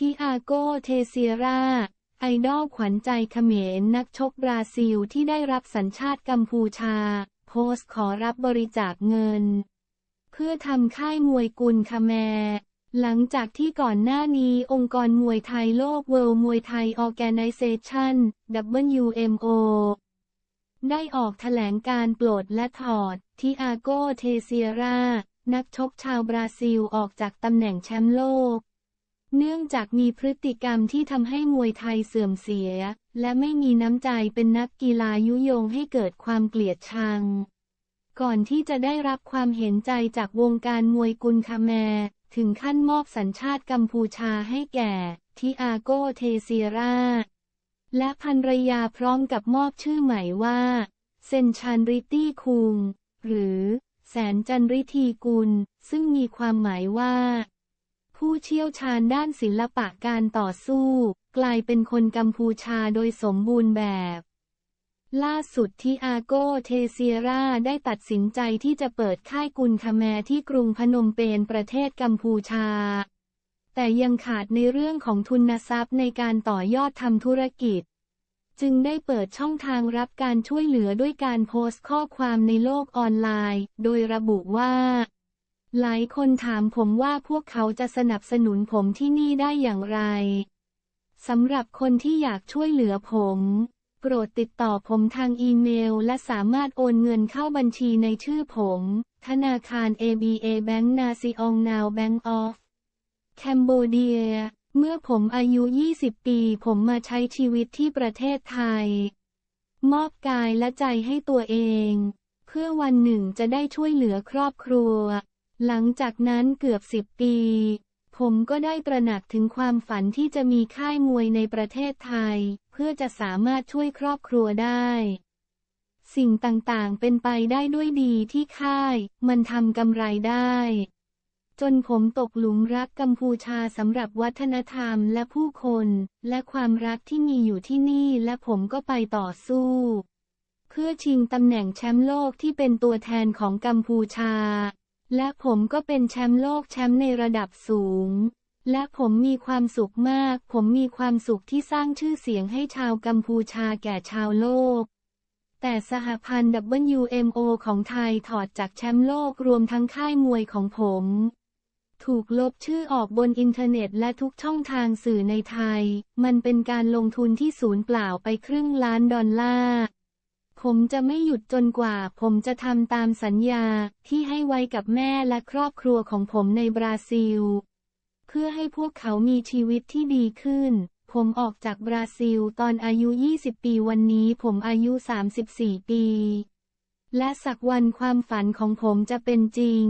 ทิอาโกเทเซียราไอดอลขวัญใจเขมรนักชกบราซิลที่ได้รับสัญชาติกัมพูชา โพสต์ขอรับบริจาคเงิน เพื่อทำค่ายมวยกุลคาแมร์หลังจากที่ก่อนหน้านี้องค์กรมวยไทยโลก World มวยไทย Organization WMO ได้ออกแถลงการโปรดและถอดทิอาโกเทเซียรา นักชกชาวบราซิลออกจากตำแหน่งแชมป์โลก เนื่องจากมีพฤติกรรมที่ทำให้มวยไทยเสื่อมเสีย และไม่มีน้ำใจเป็นนักกีฬายุยงให้เกิดความเกลียดชัง ก่อนที่จะได้รับความเห็นใจจากวงการมวยกุลคาแม ถึงขั้นมอบสัญชาติกัมพูชาให้แก่ ทิอาโกเทเซียรา และภรรยาพร้อมกับมอบชื่อใหม่ว่า เซนชันริตี้คุง หรือ แสนจันริทีกุล ซึ่งมีความหมายว่า ผู้เชี่ยวชาญด้านศิลปะการต่อสู้ กลายเป็นคนกัมพูชาโดยสมบูรณ์แบบ ล่าสุดที่อาโกเทเซียราได้ตัดสินใจที่จะเปิดค่ายกุลคาแมที่กรุงพนมเปญประเทศกัมพูชา แต่ยังขาดในเรื่องของทุนทรัพย์ในการต่อยอดทำธุรกิจ จึงได้เปิดช่องทางรับการช่วยเหลือด้วยการโพสต์ข้อความในโลกออนไลน์ โดยระบุว่า หลายคนถามผมว่าพวกเขาจะสนับสนุนผมที่นี่ได้อย่างไร สำหรับคนที่อยากช่วยเหลือผม โปรดติดต่อผมทางอีเมล และสามารถโอนเงินเข้าบัญชีในชื่อผม ธนาคาร ABA Bank Nasion Now Bank of Cambodia เมื่อผมอายุ 20 ปี ผมมาใช้ชีวิตที่ประเทศไทย มอบกายและใจให้ตัวเอง เพื่อวันหนึ่งจะได้ช่วยเหลือครอบครัว หลังจากนั้นเกือบสิบปี ผมก็ได้ตระหนักถึงความฝันที่จะมีค่ายมวยในประเทศไทย เพื่อจะสามารถช่วยครอบครัวได้ สิ่งต่างๆเป็นไปได้ด้วยดีที่ค่าย มันทำกำไรได้ จนผมตกหลุมรักกัมพูชาสำหรับวัฒนธรรมและผู้คน และความรักที่มีอยู่ที่นี่และผมก็ไปต่อสู้ เพื่อชิงตำแหน่งแชมป์โลกที่เป็นตัวแทนของกัมพูชา และผมก็เป็นแชมป์โลกแชมป์ในระดับสูง และผมมีความสุขมาก ผมมีความสุขที่สร้างชื่อเสียงให้ชาวกัมพูชาแก่ชาวโลก แต่สหพันธ์ WMO ของไทยถอดจากแชมป์โลกรวมทั้งค่ายมวยของผม ถูกลบชื่อออกบนอินเทอร์เน็ตและทุกช่องทางสื่อในไทย มันเป็นการลงทุนที่สูญเปล่าไปครึ่งล้านดอลลาร์ ผมจะไม่หยุดจนกว่า ผมจะทำตามสัญญาที่ให้ไว้กับแม่และครอบครัวของผมในบราซิล เพื่อให้พวกเขามีชีวิตที่ดีขึ้น ผมออกจากบราซิลตอนอายุ 20 ปีวันนี้ผมอายุ 34 ปี และสักวันความฝันของผมจะเป็นจริง